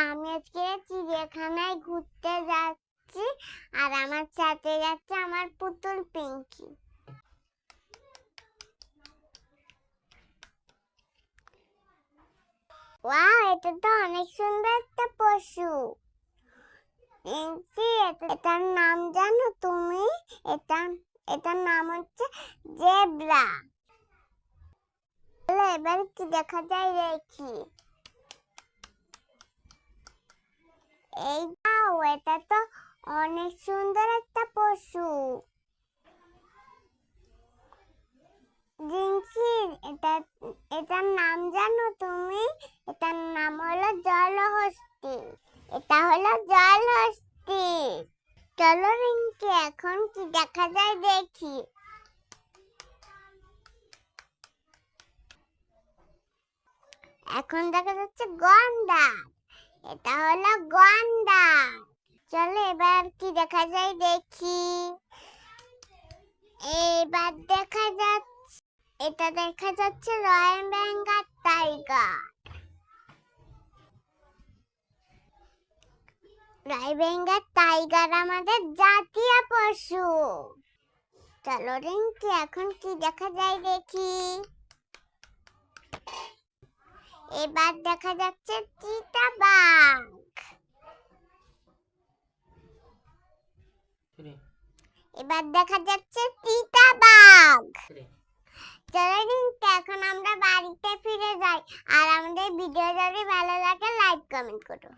আমি আজকে চিড়িয়াখানায় ঘুরতে যাচ্ছি আর আমার সাথে যাচ্ছে আমার পুতুল পিঙ্কি। ওয়াও, এটা তো অনেক সুন্দর একটা পশু। এটার নাম জানো তুমি? এটা এটার নাম হচ্ছে জেব্রা। এবার কি দেখা যায় দেখি। এই দাও এটা তো অনেক সুন্দর একটা পশু। জিনসি এটা, এটার নাম জানো তুমি? এটার নাম হলো জলহস্তি। এটা হলো জলহস্তি। চলো রিঙ্কি এখন কি দেখা যায় দেখি। এখন দেখা যাচ্ছে গন্ডার এটা হলো গন্ডার চলো এবার কি দেখা যায় দেখি। এবার দেখা যাচ্ছে, এটা দেখা যাচ্ছে royal Bengal tiger royal Bengal tiger আমাদের জাতীয় পশু। চলো রিঙ্কি, এখন কি দেখা যায় দেখি। এবার দেখা যাচ্ছে চিতাবাঘ কিরে এবার দেখা যাচ্ছে চিতাবাঘ। বাঘ চলো এখন আমরা বাড়িতে ফিরে যাই। আর আমাদের ভিডিও যদি ভালো লাগে লাইক কমেন্ট করো।